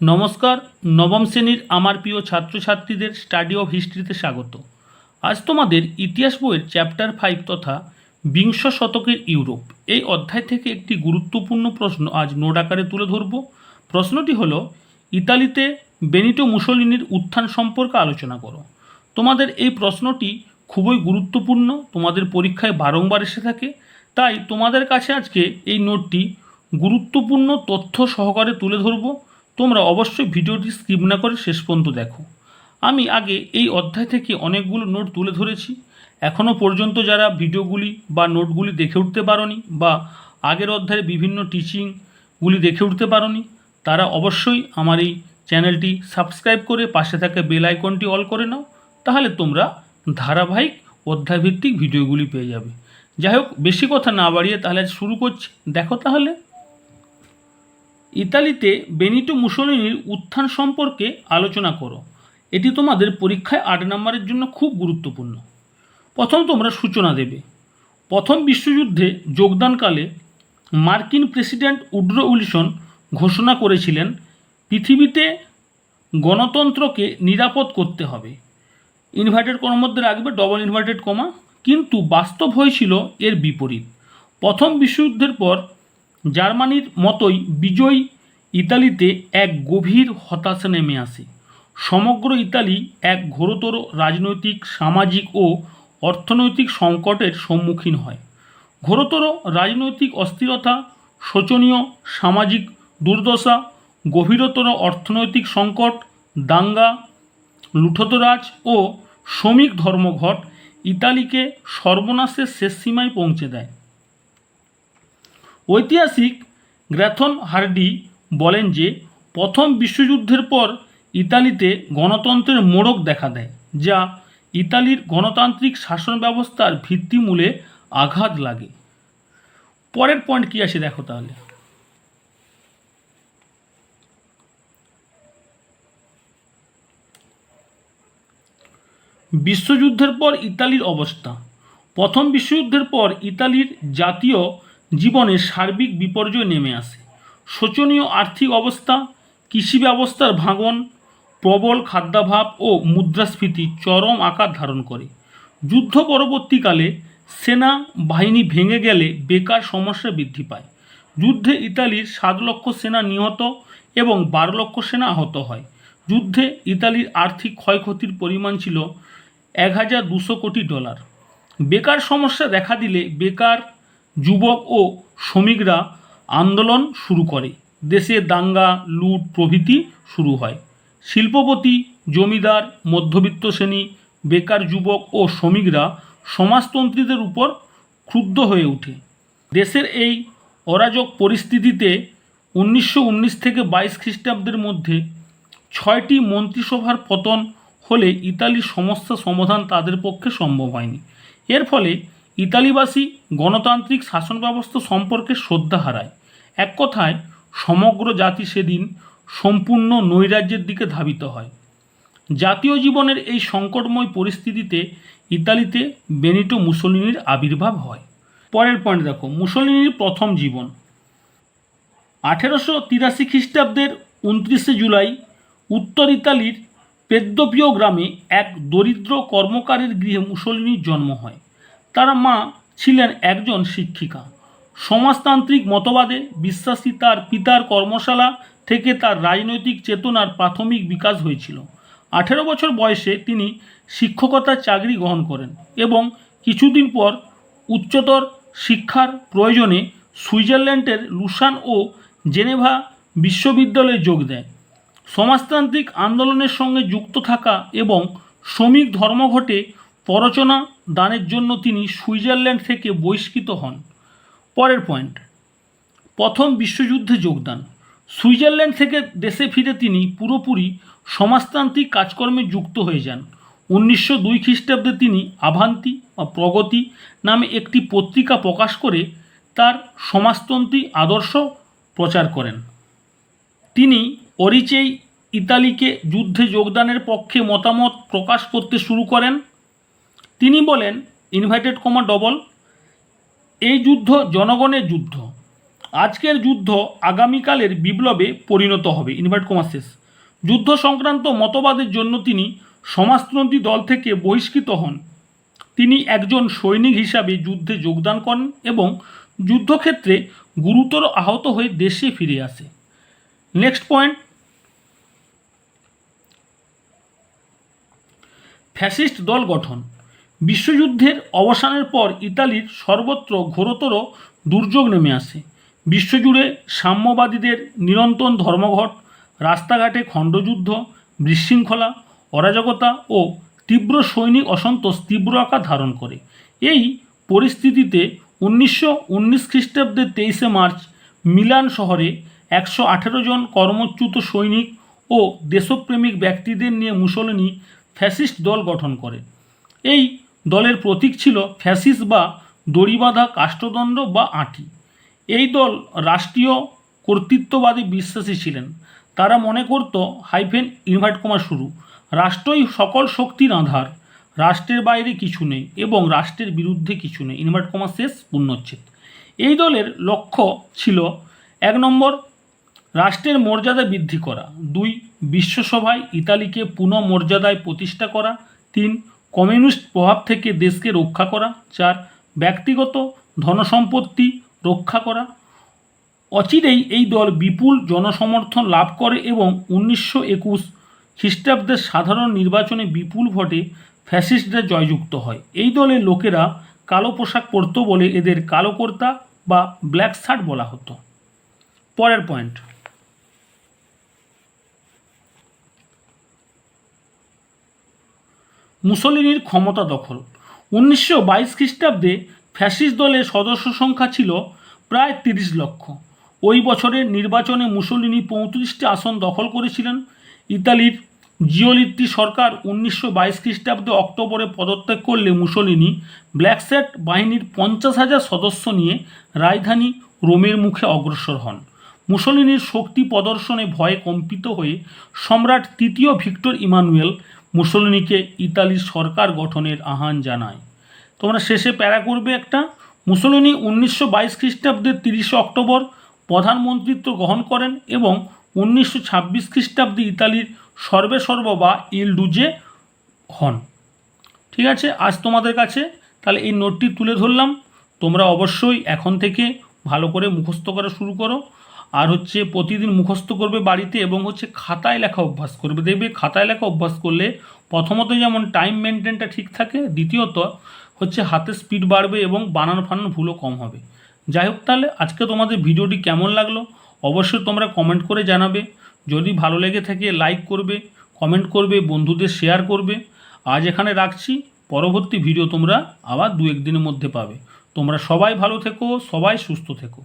নমস্কার, নবম শ্রেণির আমার প্রিয় ছাত্রছাত্রীদের স্টাডি অফ হিস্ট্রিতে স্বাগত। আজ তোমাদের ইতিহাস বইয়ের চ্যাপ্টার ফাইভ তথা বিংশ শতকের ইউরোপ এই অধ্যায় থেকে একটি গুরুত্বপূর্ণ প্রশ্ন আজ নোট আকারে তুলে ধরব। প্রশ্নটি হলো, ইতালিতে বেনিটো মুসোলিনির উত্থান সম্পর্কে আলোচনা করো। তোমাদের এই প্রশ্নটি খুবই গুরুত্বপূর্ণ, তোমাদের পরীক্ষায় বারংবার এসে থাকে, তাই তোমাদের কাছে আজকে এই নোটটি গুরুত্বপূর্ণ তথ্য সহকারে তুলে ধরব। তোমরা অবশ্যই ভিডিওটি স্কিপ না করে শেষ পর্যন্ত দেখো। আমি আগে এই অধ্যায় থেকে অনেকগুলো নোট তুলে ধরেছি। এখনও পর্যন্ত যারা ভিডিওগুলি বা নোটগুলি দেখে উঠতে পারোনি বা আগের অধ্যায়ের বিভিন্ন টিচিংগুলি দেখে উঠতে পারোনি, তারা অবশ্যই আমার এই চ্যানেলটি সাবস্ক্রাইব করে পাশে থাকা বেল আইকনটি অল করে নাও, তাহলে তোমরা ধারাবাহিক অধ্যায়ভিত্তিক ভিডিওগুলি পেয়ে যাবে। যাই হোক, বেশি কথা না বাড়িয়ে তাহলে শুরু করছি। দেখো তাহলে। ইতালিতে বেনিটো মুসোলিনির উত্থান সম্পর্কে আলোচনা করো। এটি তোমাদের পরীক্ষায় আট নম্বরের জন্য খুব গুরুত্বপূর্ণ। প্রথম তোমরা সূচনা দেবে। প্রথম বিশ্বযুদ্ধে যোগদানকালে মার্কিন প্রেসিডেন্ট উড্রো উইলসন ঘোষণা করেছিলেন, পৃথিবীতে গণতন্ত্রকে নিরাপদ করতে হবে। ইনভার্টেড কমার মধ্যে রাখবে, ডবল ইনভার্টেড কমা। কিন্তু বাস্তব হয়েছিল এর বিপরীত। প্রথম বিশ্বযুদ্ধের পর জার্মানির মতোই বিজয়ী ইতালিতে এক গভীর হতাশা নেমে আসে। সমগ্র ইতালি এক ঘোরতর রাজনৈতিক, সামাজিক ও অর্থনৈতিক সংকটের সম্মুখীন হয়। ঘোরতর রাজনৈতিক অস্থিরতা, শোচনীয় সামাজিক দুর্দশা, গভীরতর অর্থনৈতিক সংকট, দাঙ্গা, লুঠতরাজ ও শ্রমিক ধর্মঘট ইতালিকে সর্বনাশের শেষ সীমায় পৌঁছে দেয়। ঐতিহাসিক গ্র্যাথন হার্ডি বলেন যে, প্রথম বিশ্বযুদ্ধের পর ইতালিতে গণতন্ত্রের মোড়ক দেখা দেয়, যা ইতালির গণতান্ত্রিক শাসন ব্যবস্থার ভিত্তিমূলে আঘাত লাগে। পরের পয়েন্ট কী আছে দেখো তাহলে? বিশ্বযুদ্ধের পর ইতালির অবস্থা। প্রথম বিশ্বযুদ্ধের পর ইতালির জাতীয় জীবনে সার্বিক বিপর্যয় নেমে আসে। শোচনীয় আর্থিক অবস্থা, কৃষি ব্যবস্থার ভাঙন, প্রবল খাদ্যাভাব ও মুদ্রাস্ফীতি চরম আকার ধারণ করে। যুদ্ধ পরবর্তীকালে সেনা বাহিনী ভেঙে গেলে বেকার সমস্যা বৃদ্ধি পায়। যুদ্ধে ইতালির সাত লক্ষ সেনা নিহত এবং বারো লক্ষ সেনা আহত হয়। যুদ্ধে ইতালির আর্থিক ক্ষয়ক্ষতির পরিমাণ ছিল এক হাজার দুশো কোটি ডলার। বেকার সমস্যা দেখা দিলে বেকার যুবক ও শ্রমিকরা আন্দোলন শুরু করে। দেশে দাঙ্গা, লুট প্রভৃতি শুরু হয়। শিল্পপতি, জমিদার, মধ্যবিত্ত শ্রেণি, বেকার যুবক ও শ্রমিকরা সমাজতন্ত্রীদের উপর ক্ষুব্ধ হয়ে ওঠে। দেশের এই অরাজক পরিস্থিতিতে উনিশশো উনিশ থেকে বাইশ খ্রিস্টাব্দের মধ্যে ছয়টি মন্ত্রিসভার পতন হলে ইতালির সমস্যা সমাধান তাদের পক্ষে সম্ভব হয়নি। এর ফলে ইতালিবাসী গণতান্ত্রিক শাসন ব্যবস্থা সম্পর্কে শ্রদ্ধা হারায়। এক কথায়, সমগ্র জাতি সেদিন সম্পূর্ণ নৈরাজ্যের দিকে ধাবিত হয়। জাতীয় জীবনের এই সংকটময় পরিস্থিতিতে ইতালিতে বেনিটো মুসোলিনির আবির্ভাব হয়। পরের পয়েন্ট দেখো, মুসোলিনির প্রথম জীবন। আঠেরোশো তিরাশি খ্রিস্টাব্দের উনত্রিশে জুলাই উত্তর ইতালির পেদ্দপিও গ্রামে এক দরিদ্র কর্মকারের গৃহে মুসোলিনির জন্ম হয়। তার মা ছিলেন একজন শিক্ষিকা। সমাজতান্ত্রিক মতবাদে বিশ্বাসী তার পিতার কর্মশালা থেকে তার রাজনৈতিক চেতনার প্রাথমিক বিকাশ হয়েছিল। আঠেরো বছর বয়সে তিনি শিক্ষকতার চাকরি গ্রহণ করেন এবং কিছুদিন পর উচ্চতর শিক্ষার প্রয়োজনে সুইজারল্যান্ডের লুসান ও জেনেভা বিশ্ববিদ্যালয়ে যোগ দেয় সমাজতান্ত্রিক আন্দোলনের সঙ্গে যুক্ত থাকা এবং শ্রমিক ধর্মঘটে প্ররোচনা দানের জন্য তিনি সুইজারল্যান্ড থেকে বহিষ্কৃত হন। পরের পয়েন্ট, প্রথম বিশ্বযুদ্ধে যোগদান। সুইজারল্যান্ড থেকে দেশে ফিরে তিনি পুরোপুরি সমাজতান্ত্রিক কাজকর্মে যুক্ত হয়ে যান। উনিশশো দুই খ্রিস্টাব্দে তিনি আভান্তি বা প্রগতি নামে একটি পত্রিকা প্রকাশ করে তার সমাজতন্ত্রী আদর্শ প্রচার করেন। তিনি অরিচেই ইতালিকে যুদ্ধে যোগদানের পক্ষে মতামত প্রকাশ করতে শুরু করেন। তিনি বলেন ইনভাইটেড কমা ডবল এই যুদ্ধ জনগণের যুদ্ধ। আজকের যুদ্ধ আগামীকালের বিপ্লবে পরিণত হবে। ইনভার্ট কমা শেষ। যুদ্ধ সংক্রান্ত মতবাদের জন্য তিনি সমাজতন্ত্রী দল থেকে বহিষ্কৃত হন। তিনি একজন সৈনিক হিসাবে যুদ্ধে যোগদান করেন এবং যুদ্ধক্ষেত্রে গুরুতর আহত হয়ে দেশে ফিরে আসে। নেক্সট পয়েন্ট ফ্যাসিস্ট দল গঠন। বিশ্বযুদ্ধের অবসানের পর ইতালির সর্বত্র ঘোরতর দুর্যোগ নেমে আসে। বিশ্বজুড়ে সাম্যবাদীদের নিরন্তর ধর্মঘট, রাস্তাঘাটে খণ্ডযুদ্ধ, বিশৃঙ্খলা, অরাজকতা ও তীব্র সৈনিক অসন্তোষ তীব্র আকার ধারণ করে। এই পরিস্থিতিতে উনিশশো উনিশ খ্রিস্টাব্দের তেইশে মার্চ মিলান শহরে একশো আঠেরো জন কর্মচ্যুত সৈনিক ও দেশপ্রেমিক ব্যক্তিদের নিয়ে মুসলিনি ফ্যাসিস্ট দল গঠন করে। এই দলের প্রতীক ছিল ফ্যাসিস বা দড়িবাঁধা কাষ্ঠদণ্ড বা আঁটি। এই দল রাষ্ট্রীয় কর্তৃত্ববাদী বিশ্বাসী ছিলেন। তারা মনে করত, হাইফেন ইনভার্ট কমা শুরু। রাষ্ট্রই সকল শক্তির আধার। রাষ্ট্রের বাইরে কিছু নেই এবং রাষ্ট্রের বিরুদ্ধে কিছু নেই। ইনভার্ট কমা শেষ পূর্ণচ্ছেদ এই দলের লক্ষ্য ছিল, এক নম্বর, রাষ্ট্রের মর্যাদা বৃদ্ধি করা। দুই, বিশ্বসভায় ইতালিকে পুনঃমর্যাদায় প্রতিষ্ঠা করা। তিন কমিউনিস্ট প্রভাব থেকে দেশকে রক্ষা করা চার ব্যক্তিগত ধনসম্পত্তি রক্ষা করা। অচিরেই এই দল বিপুল জনসমর্থন লাভ করে এবং উনিশশো একুশ খ্রিস্টাব্দের সাধারণ নির্বাচনে বিপুল ভোটে ফ্যাসিস্টরা জয়যুক্ত হয়। এই দলের লোকেরা কালো পোশাক পরত বলে এদের কালো কর্তা বা ব্ল্যাক শার্ট বলা হতো। পরের পয়েন্ট। মুসলিনির ক্ষমতা দখল। উনিশশো বাইশ খ্রিস্টাব্দে ফ্যাসিস্ট দলের সদস্য সংখ্যা ছিল প্রায় তিরিশ লক্ষ। ওই বছরের নির্বাচনে মুসলিনি পঁয়ত্রিশটি আসন দখল করেছিলেন। ইতালির জিওলিত্তি সরকার উনিশশো বাইশ খ্রিস্টাব্দে অক্টোবরে পদত্যাগ করলে মুসলিনি ব্ল্যাকস্যাট বাহিনীর পঞ্চাশ হাজার সদস্য নিয়ে রাজধানী রোমের মুখে অগ্রসর হন। মুসলিনির শক্তি প্রদর্শনে ভয়ে কম্পিত হয়ে সম্রাট তৃতীয় ভিক্টর ইমানুয়েল মুসলিনিকে ইতালির সরকার গঠনের আহ্বান জানায়। তোমরা শেষে প্যারা করবে একটা। মুসলিনি উনিশশো বাইশ খ্রিস্টাব্দের তিরিশে অক্টোবর প্রধানমন্ত্রিত্ব গ্রহণ করেন এবং উনিশশো ছাব্বিশ খ্রিস্টাব্দে ইতালির সর্বে সর্ব বা ইল ডুজে হন। ঠিক আছে, আজ তোমাদের কাছে তাহলে এই নোটটি তুলে ধরলাম। তোমরা অবশ্যই এখন থেকে ভালো করে মুখস্থ করা শুরু করো। আর হচ্ছে প্রতিদিন মুখস্থ করবে বাড়িতে এবং হচ্ছে খাতায় লেখা অভ্যাস করবে। দেখবে খাতায় লেখা অভ্যাস করলে প্রথমত যেমন টাইম মেনটেনটা ঠিক থাকে, দ্বিতীয়ত হচ্ছে হাতে স্পিড বাড়বে এবং বানানো ফানান ভুলও কম হবে। যাই হোক তাহলে আজকে তোমাদের ভিডিওটি কেমন লাগল অবশ্যই তোমরা কমেন্ট করে জানাবে। যদি ভালো লেগে থাকে লাইক করবে কমেন্ট করবে, বন্ধুদের শেয়ার করবে। আজ এখানে রাখছি, পরবর্তী ভিডিও তোমরা আবার দু একদিনের মধ্যে পাবে। তোমরা সবাই ভালো থেকো, সবাই সুস্থ থেকো।